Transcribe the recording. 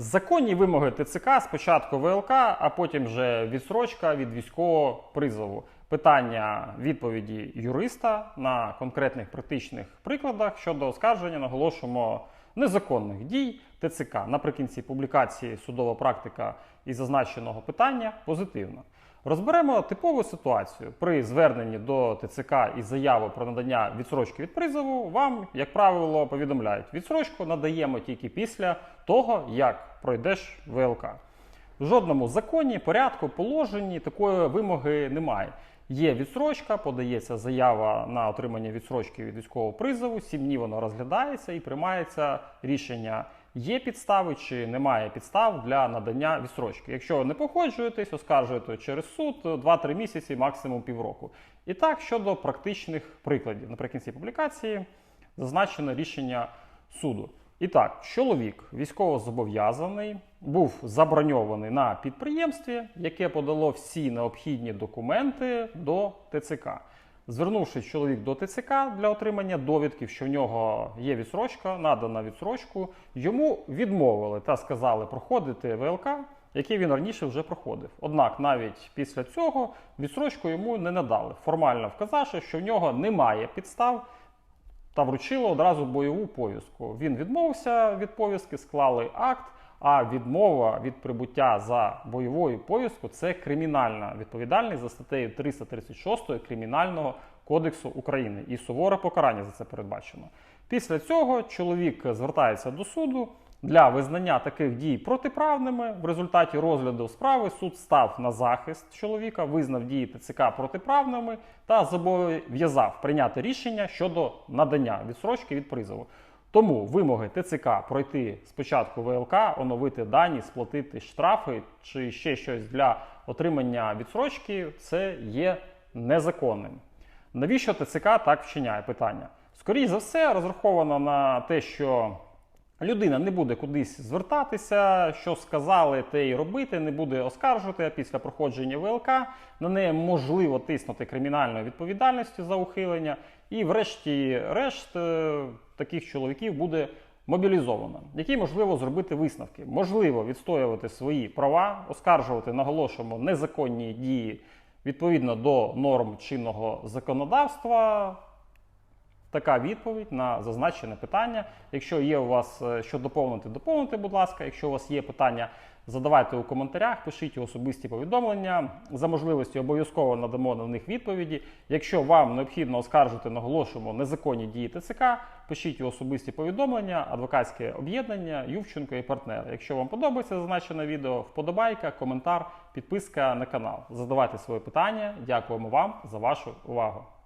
Законні вимоги ТЦК спочатку ВЛК, а потім вже відсрочка від військового призову. Питання відповіді юриста на конкретних практичних прикладах щодо оскарження наголошуємо незаконних дій ТЦК. Наприкінці публікації судова практика із зазначеного питання позитивна. Розберемо типову ситуацію. При зверненні до ТЦК із заявою про надання відсрочки від призову вам, як правило, повідомляють, відсрочку надаємо тільки після того, як пройдеш ВЛК. В жодному законі, порядку, положенні такої вимоги немає. Є відсрочка, подається заява на отримання відсрочки від військового призову, сім днів воно розглядається і приймається рішення, є підстави чи немає підстав для надання відсрочки. Якщо не походжуєтесь, оскаржуєте через суд 2-3 місяці, максимум півроку. І так щодо практичних прикладів. Наприкінці публікації зазначено рішення суду. І так, чоловік військовозобов'язаний був заброньований на підприємстві, яке подало всі необхідні документи до ТЦК. Звернувшись чоловік до ТЦК для отримання довідків, що в нього є відсрочка, надана відсрочку, йому відмовили та сказали проходити ВЛК, який він раніше вже проходив. Однак навіть після цього відсрочку йому не надали, формально вказавши, що в нього немає підстав та вручили одразу бойову повістку. Він відмовився від повістки, склали акт. А відмова від прибуття за бойовою повісткою це кримінальна відповідальність за статтею 336 Кримінального кодексу України і суворе покарання за це передбачено. Після цього чоловік звертається до суду для визнання таких дій протиправними. В результаті розгляду справи суд став на захист чоловіка, визнав дії ТЦК протиправними та зобов'язав прийняти рішення щодо надання відсрочки від призову. Тому вимоги ТЦК пройти спочатку ВЛК, оновити дані, сплатити штрафи чи ще щось для отримання відсрочки це є незаконним. Навіщо ТЦК так вчиняє питання? Скоріше за все, розраховано на те, що людина не буде кудись звертатися, що сказали, те й робити, не буде оскаржувати а після проходження ВЛК. На неї можливо тиснути кримінальною відповідальністю за ухилення. І, врешті-решт, е, таких чоловіків буде мобілізовано, які можливо зробити висновки, можливо відстоювати свої права, оскаржувати, наголошуємо, незаконні дії відповідно до норм чинного законодавства. Така відповідь на зазначене питання. Якщо є у вас е, що доповнити, доповнити, будь ласка. Якщо у вас є питання, задавайте у коментарях, пишіть особисті повідомлення. За можливості обов'язково надамо на них відповіді. Якщо вам необхідно оскаржити, наголошуємо незаконні дії ТЦК, пишіть у особисті повідомлення, адвокатське об'єднання, Ювченко і партнери. Якщо вам подобається зазначене відео, вподобайка, коментар, підписка на канал. Задавайте свої питання. Дякуємо вам за вашу увагу.